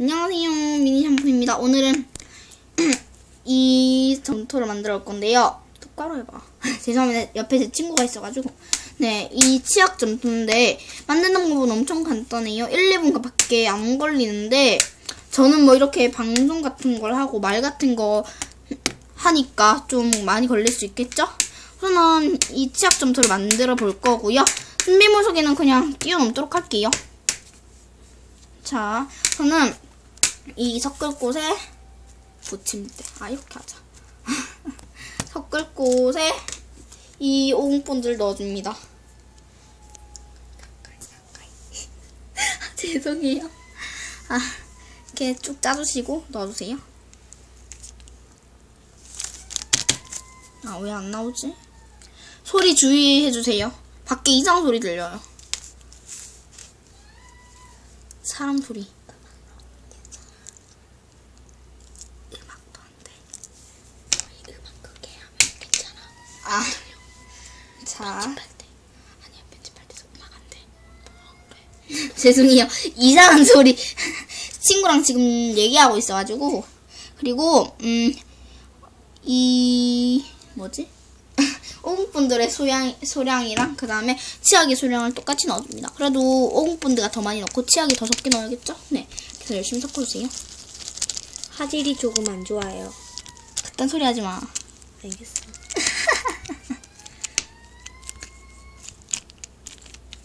안녕하세요 미니 샴푸입니다. 오늘은 이 점토를 만들어 볼 건데요. 똑바로 해봐. 죄송합니다. 옆에 제 친구가 있어가지고. 네이 치약 점토인데 만드는 방법은 엄청 간단해요. 1, 2분 밖에 안 걸리는데 저는 뭐 이렇게 방송 같은 걸 하고 말 같은 거 하니까 좀 많이 걸릴 수 있겠죠? 저는 이 치약 점토를 만들어 볼 거고요. 준비물 소개는 그냥 뛰어넘도록 할게요. 자, 저는 이 섞을 곳에 붙임대. 아, 이렇게 하자. 섞을 곳에 이 오븐본드를 넣어줍니다. 죄송해요. 아, 이렇게 쭉 짜주시고 넣어주세요. 아, 왜 안 나오지? 소리 주의해주세요. 밖에 이상 소리 들려요. 사람 소리. 음악도 안 돼. 음악 크게 하면 괜찮 아. 아. 자. 아니야, 편집할 때서 음악 안 돼. 죄송해요. 이상한 소리. 친구랑 지금 얘기하고 있어가지고. 그리고, 음, 이, 뭐지? 오븐분들의 소량, 소량이랑 그 다음에 치약의 소량을 똑같이 넣어줍니다. 그래도 오븐분드가 더 많이 넣고 치약이 더 적게 넣어야겠죠? 네. 그래서 열심히 섞어주세요. 화질이 조금 안 좋아요. 그딴 소리 하지 마. 알겠어.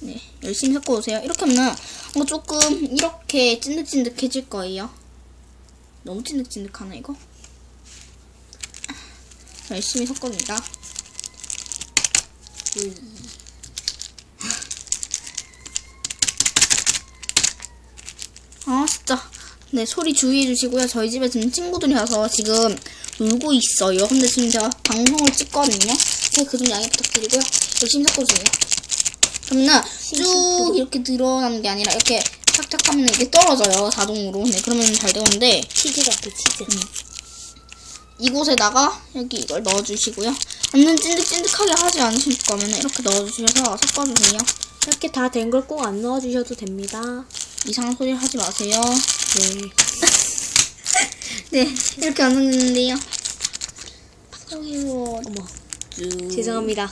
네. 열심히 섞어주세요. 이렇게 하면 뭔가 조금 이렇게 찐득찐득해질 거예요. 너무 찐득찐득하나, 이거? 열심히 섞어줍니다. 아 진짜 네 소리 주의해 주시고요 저희 집에 지금 친구들이 와서 지금 놀고 있어요 근데 지금 제가 방송을 찍거든요 네, 그좀 양해 부탁드리고요 열심히 섞어주세요 그러면 쭉 이렇게 늘어나는 게 아니라 이렇게 착착 하면 이게 떨어져요 자동으로 네 그러면 잘 되는데 치즈 같아, 치즈. 이곳에다가 여기 이걸 넣어주시고요 완전 찐득찐득하게 하지 않으실 거면 이렇게 넣어주셔서 섞어주세요 이렇게 다 된 걸 꼭 안 넣어주셔도 됩니다. 이상한 소리 하지 마세요 네. 네, 이렇게 안 넣는데요. 어머, 죄송합니다.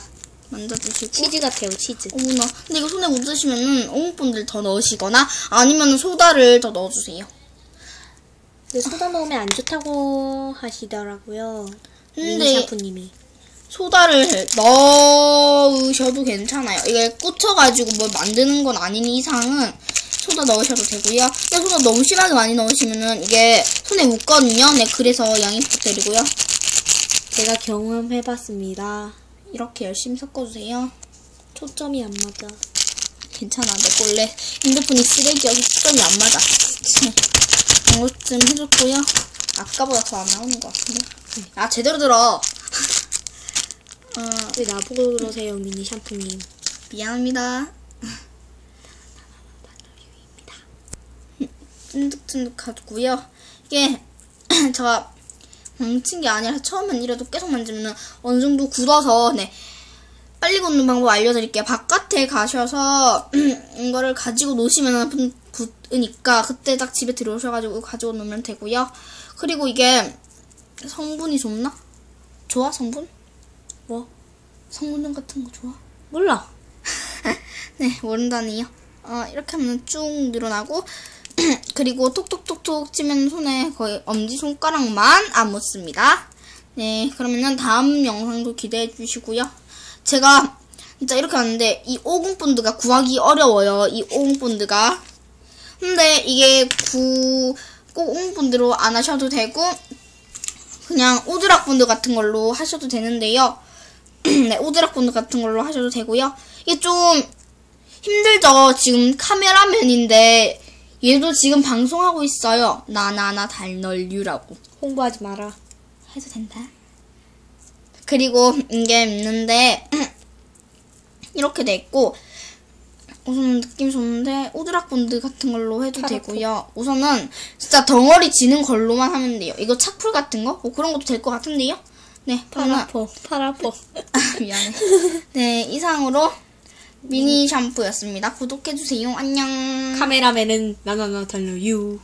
만져주시고. 치즈 같아요, 치즈. 어머나. 근데 이거 손에 묻으시면은 어묵분들 더 넣으시거나 아니면 소다를 더 넣어주세요. 근데 소다 넣으면 안 좋다고 하시더라고요. 근데 샤프님이. 소다를 넣으셔도 괜찮아요. 이게 꽂혀가지고 뭘 만드는 건 아닌 이상은 소다 넣으셔도 되고요. 근데 소다 너무 심하게 많이 넣으시면은 이게 손에 묻거든요. 네, 그래서 양해 부탁드리고요. 제가 경험해봤습니다. 이렇게 열심히 섞어주세요. 초점이 안 맞아. 괜찮아, 내 원래 핸드폰이 쓰레기여서 초점이 안 맞아. 좀 해줬고요. 아까보다 더 안 나오는 것 같은데. 아, 제대로 들어. 어, 왜 나보고 그러세요, 미니 샤프님. 미안합니다. 찐득찐득하고요. 이게 제가 뭉친 게 아니라 처음엔 이래도 계속 만지면 어느 정도 굳어서 네 빨리 굳는 방법 알려드릴게요. 바깥에 가셔서 이거를 가지고 노시면 붙으니까 그때 딱 집에 들어오셔가지고 가지고 놓으면 되고요. 그리고 이게 성분이 좋나? 좋아 성분? 뭐? 성분점 같은 거 좋아? 몰라. 네, 모른다니요. 어, 이렇게 하면 쭉 늘어나고, 그리고 톡톡톡 톡 치면 손에 거의 엄지손가락만 안 묻습니다. 네, 그러면은 다음 영상도 기대해 주시고요. 제가 진짜 이렇게 하는데, 이 오븐본드가 구하기 어려워요. 이 오븐본드가. 근데 이게 구, 꼭 오븐본드로 안 하셔도 되고, 그냥 오드락 본드 같은 걸로 하셔도 되는데요. 네, 오드락 본드 같은 걸로 하셔도 되고요. 이게 좀 힘들죠. 지금 카메라맨인데 얘도 지금 방송하고 있어요. 나나나 달널유라고 홍보하지 마라. 해도 된다. 그리고 이게 있는데 이렇게 돼 있고 우선 느낌 좋은데 오드락 본드 같은 걸로 해도 파라포. 되고요. 우선은 진짜 덩어리 지는 걸로만 하면 돼요. 이거 착풀 같은 거? 뭐 그런 것도 될 것 같은데요. 네, 파라포, 파라포. 미안해. 네, 이상으로 미니 샴푸였습니다. 구독해주세요. 안녕. 카메라맨은 나나나 달려 유.